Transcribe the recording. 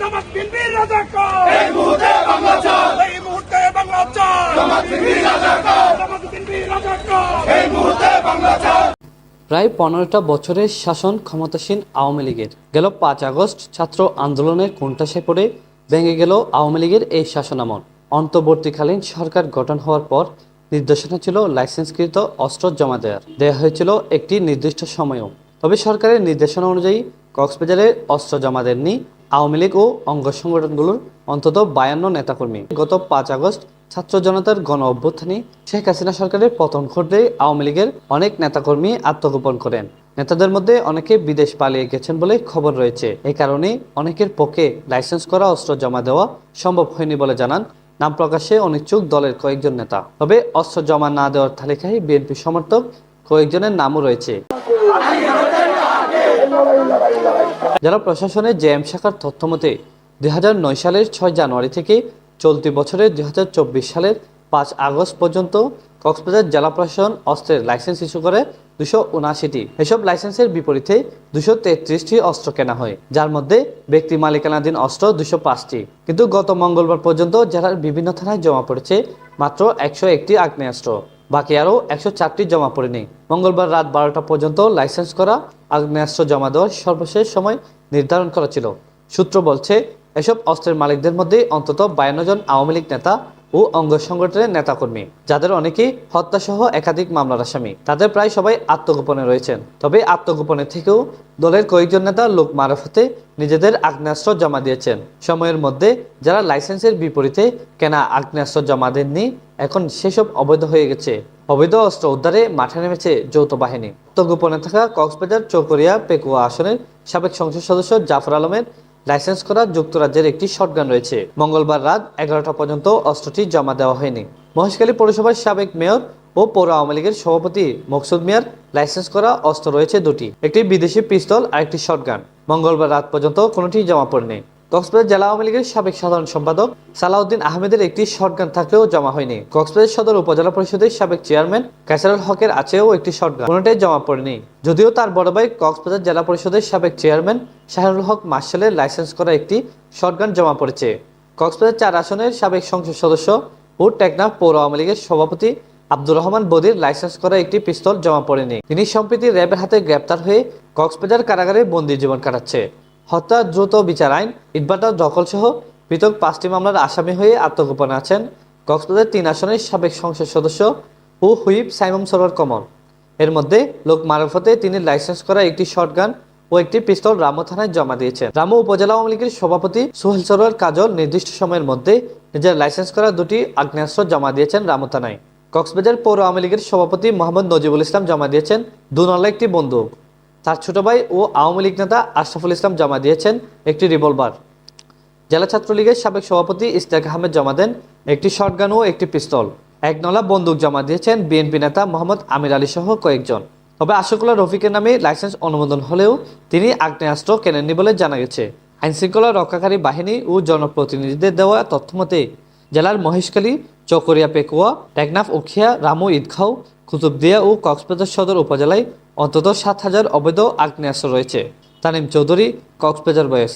জামাত বিনবির রাজাকার। এই মুহূর্তে বাংলা চাই এই মুহূর্তে বাংলা চাই জামাত বিনবির রাজাকার। জামাত বিনবির রাজাকার। এই মুহূর্তে বাংলা চাই প্রায় পনেরোটা বছরের শাসন ক্ষমতাসীন আওয়ামী লীগের। গেল পাঁচ আগস্ট ছাত্র আন্দোলনের কোণঠাসে পড়ে ভেঙে গেল আওয়ামী লীগের এই শাসনামল। অন্তর্বর্তীকালীন সরকার গঠন হওয়ার পর নির্দেশনা ছিল লাইসেন্সকৃত অস্ত্র জমা দেওয়ার। দেওয়া হয়েছিল একটি নির্দিষ্ট সময়ও। তবে সরকারের নির্দেশনা অনুযায়ী কক্সবাজারে অস্ত্র জমা দেননি আওয়ামী লীগ ও অঙ্গ সংগঠনগুলোর অন্তত বায়ান্ন নেতাকর্মী। গত পাঁচ আগস্ট ছাত্র জনতার গণ অভ্যুত্থানে শেখ হাসিনা সরকারের পতন ঘটলে আওয়ামী লীগের অনেক নেতাকর্মী আত্মগোপন করেন। নেতাদের মধ্যে অনেকে বিদেশ পালিয়ে গেছেন বলে খবর রয়েছে। এই কারণে অনেকের পক্ষে লাইসেন্স করা অস্ত্র জমা দেওয়া সম্ভব হয়নি বলে জানান। নাম প্রকাশে অনিচ্ছুক দলের কয়েকজন নেতা। তবে অস্ত্র জমা না দেওয়ার তালিকায় বিএনপি সমর্থক কয়েকজনের নামও রয়েছে। জেলা প্রশাসনের জেএম শাখার তথ্য মতে, দুই সালের ছয় জানুয়ারি থেকে চলতি বছরের দুই সালের পাঁচ আগস্ট পর্যন্ত কক্সবাজার জেলা প্রশাসন অস্ত্রের লাইসেন্স ইস্যু করে দুশো উনআশিটি। এসব লাইসেন্সের বিপরীতে দুশো তেত্রিশটি অস্ত্র কেনা হয়, যার মধ্যে ব্যক্তি মালিকানাধীন অস্ত্র দুশো পাঁচটি। কিন্তু গত মঙ্গলবার পর্যন্ত জেলার বিভিন্ন থানায় জমা পড়েছে মাত্র একশো একটি আগ্নেয়াস্ত্র। বাকি আরও একশো চারটি জমা পড়েনি মঙ্গলবার রাত বারোটা পর্যন্ত লাইসেন্স করা আগ্নেয়াস্ত্র জমা দেওয়ার সর্বশেষ সময় নির্ধারণ করা ছিল। সূত্র বলছে, এসব অস্ত্রের মালিকদের মধ্যে অন্তত বায়ান্ন জন আওয়ামী লীগ নেতা ও অঙ্গ সংগঠনের নেতাকর্মী, যাদের অনেকেই হত্যাসহ একাধিক মামলার আসামি। তাদের প্রায় সবাই আত্মগোপনে রয়েছেন। তবে আত্মগোপনে থেকেও দলের কয়েকজন নেতা লোক মারফতে নিজেদের আগ্নেয়াস্ত্র জমা দিয়েছেন। সময়ের মধ্যে যারা লাইসেন্সের বিপরীতে কেনা আগ্নেয়াস্ত্র জমা দেননি, এখন সেসব অবৈধ হয়ে গেছে। অবৈধ অস্ত্র উদ্ধারে মাঠে নেমেছে যৌথ বাহিনী। আত্মগোপনে থাকা কক্সবাজার চৌকরিয়া পেকুয়া আসনের সাবেক সংসদ সদস্য জাফর আলমের লাইসেন্স করা যুক্তরাজ্যের একটি শটগান রয়েছে। মঙ্গলবার রাত এগারোটা পর্যন্ত অস্ত্রটি জমা দেওয়া হয়নি। মহেশখালী পৌরসভার সাবেক মেয়র ও পৌর আওয়ামী লীগের সভাপতি মকসুদ মিয়ার লাইসেন্স করা অস্ত্র রয়েছে দুটি। একটি বিদেশি পিস্তল আর একটি শটগান। মঙ্গলবার রাত পর্যন্ত কোনোটি জমা পড়েনি। কক্সবাজার জেলা আওয়ামী লীগের সাবেক সাধারণ সম্পাদক সালাউদ্দিন আহমেদের একটি শটগান থাকলেও জমা হয়নি। কক্সবাজার সদর উপজেলা পরিষদের সাবেক চেয়ারম্যান কাসারুল হকের আছেও একটি শটগান। কোনোটাই জমা পড়েনি। যদিও তার বড় ভাই কক্সবাজার জেলা পরিষদের সাবেক চেয়ারম্যান শাহরুল হক মার্শালের লাইসেন্স করা একটি শটগান জমা পড়েছে। কক্সবাজার চার আসনের সাবেক সংসদ সদস্য ও টেকনাফ পৌর আওয়ামী লীগের সভাপতি আব্দুর রহমান বদির লাইসেন্স করা একটি পিস্তল জমা পড়েনি। তিনি সম্প্রতি র্যাবের হাতে গ্রেপ্তার হয়ে কক্সবাজার কারাগারে বন্দি জীবন কাটাচ্ছে। হত্যা দ্রুত বিচার আইন ইটবাটা দখল সহ পৃথক পাঁচটি মামলার আসামি হয়ে আত্মগোপনে আছেন কক্সবাজার তিন আসনের সাবেক সংসদ সদস্য ও হুইপ সাইমম সরোয়ার কমল। এর মধ্যে লোক মারফতে তিনি লাইসেন্স করা একটি শটগান ও একটি পিস্তল রামু থানায় জমা দিয়েছেন। রামু উপজেলা আওয়ামী লীগের সভাপতি সোহেল সরোয়ার কাজল নির্দিষ্ট সময়ের মধ্যে নিজের লাইসেন্স করা দুটি আগ্নেয়াস্ত্র জমা দিয়েছেন রামু থানায়। কক্সবাজার পৌর আওয়ামী লীগের সভাপতি মোহাম্মদ নজিবুল ইসলাম জমা দিয়েছেন দুনলা একটি বন্দুক। তার ছোট ভাই ও আওয়ামী লীগ নেতা আশরাফুল ইসলাম জমা দিয়েছেন একটি রিভলভার জেলা ছাত্রলীগের সাবেক সভাপতি ইস্তাক আহমেদ জমা দেন একটি শটগান ও একটি পিস্তল এক নলা বন্দুক জমা দিয়েছেন বিএনপি নেতা মোহাম্মদ আমির আলী সহ কয়েকজন। তবে আশাকুল্লাহ রফিকের নামে লাইসেন্স অনুমোদন হলেও তিনি আগ্নেয়াস্ত্র কেনেননি বলে জানা গেছে। আইনশৃঙ্খলা রক্ষাকারী বাহিনী ও জনপ্রতিনিধিদের দেওয়া তথ্যমতে জেলার মহেশখালী, চকরিয়া পেকুয়া, টেকনাফ, উখিয়া, রামু, ঈদখাও কুতুবদিয়া ও কক্সবাজার সদর উপজেলায় অন্তত সাত হাজার অবৈধ আগ্নেয়াস্ত্র রয়েছে। তানিম চৌধুরী, কক্সবাজার বয়েস